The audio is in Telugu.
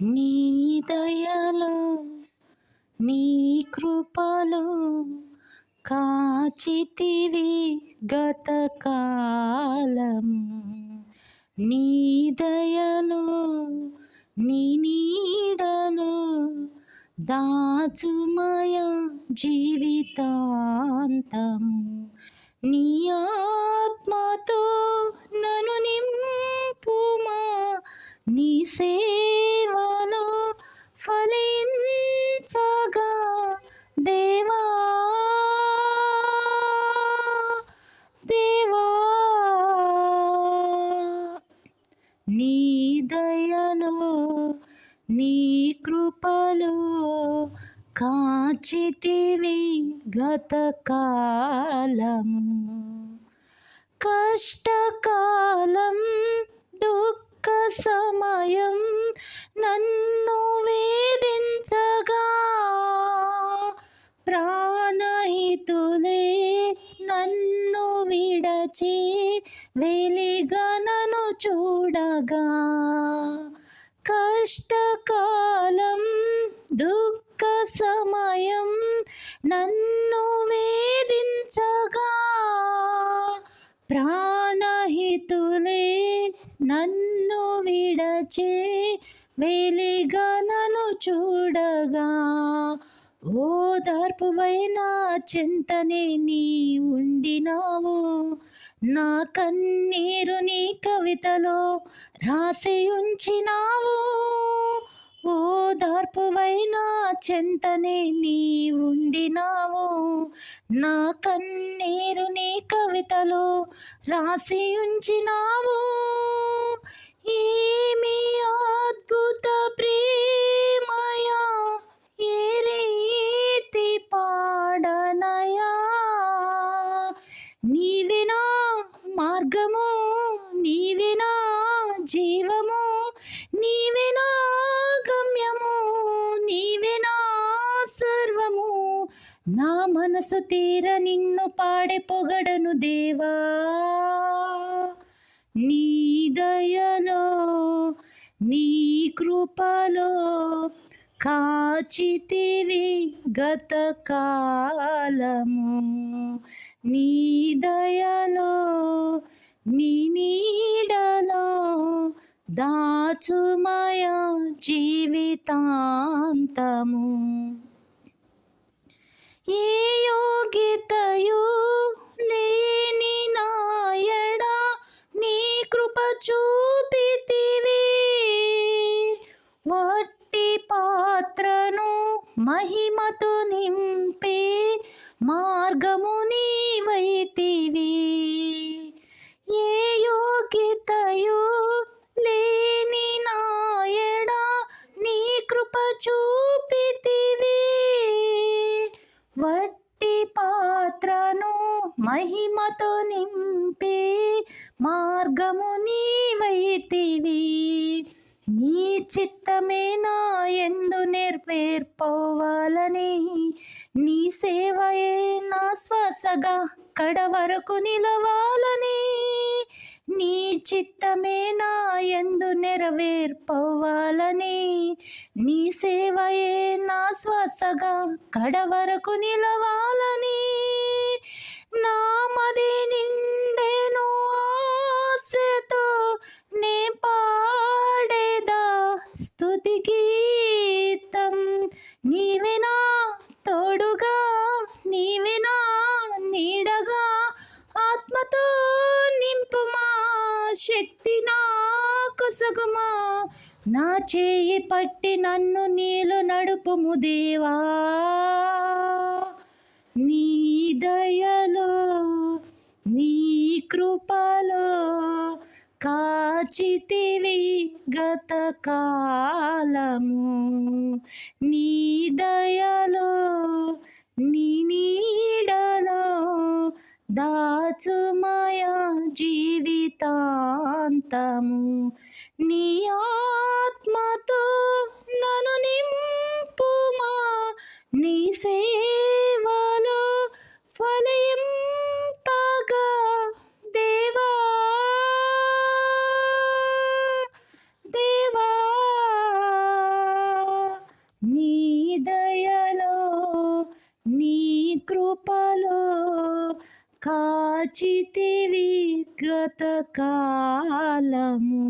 నీ దయలో నీ కృపలో కాచితివి గతకాలము నీ దయలో నీ నీడలో దాచుమయ జీవితాంతము నీ ఆత్మతో నన్ను నింపుమా నీ సే ఫలించగా దేవా దేవా నీ దయను నీ కృపలు కాచితివి గతకాలము కష్టకాలం దుఃఖ సమయం నన్ను విడచి వెలిగా నన్ను చూడగా. కష్టకాలం దుఃఖ సమయం నన్ను వేధించగా. ప్రాణహితులే నన్ను విడచే వెలిగా నన్ను చూడగా. ఓదార్పువైన చింతనే నీ ఉండినావు నా కన్నీరు నీ కవితలో రాసి ఉంచినావు ఓదార్పువైన చింతనే నీ ఉండినావు. నా కన్నీరు నీ కవితలో రాసి ఉంచినావు ఏమి అద్భుత ప్రేమయా ఏ రీతి పాడనయా. నీ మార్గము నీవేనా జీవము నీవేనా గమ్యము నీవేనా సర్వము. నా మనసు తీర నిన్ను పాడే పొగడను దేవా. నీ దయలో నీ కృపలో కాచితివి గతకాలము నీ దయలో నీ నీడలో దాచుమయ జీవితాంతము. ఏ యోగ్యతయు లేని నాయడ నీ కృప చూపితివి. వట్టి పాత్రను మహిమతో నింపే మార్గము నీవైతివి. చూపితివి. వట్టి పాత్రను మహిమతో నింపి మార్గము నీవైతివి. నీ చిత్తమే నా ఎందు నెరవేర్పోవాలని నీ సేవయే నా శ్వాసగా కడ వరకు నిలవాలని నీ చిత్తమే నా ఎందు నెరవేర్పోవాలని నీ సేవయే నా శ్వాసగా కడవరకు నిలవాలని. నామదే నిండేను ఆశతో నే పాడేదా స్థుతి గీతం. నీవినా తోడుగా నీవినా నీడగా ఆత్మతో శక్తి నాకు సగమా నా చేయి పట్టి నన్ను నీలో నడుపుము దేవా. నీ దయలో నీ కృపలో కాచితివి గతకాలము నీ దయలో నీ నీ దాచుమయా జీవితాంతము. నీ ఆత్మతో నను నింపుమా. నీ సేవలో ఫలింపగా దేవా. దేవా. నీ దయలో నీ కృపలో కాచితివి గత కాలము.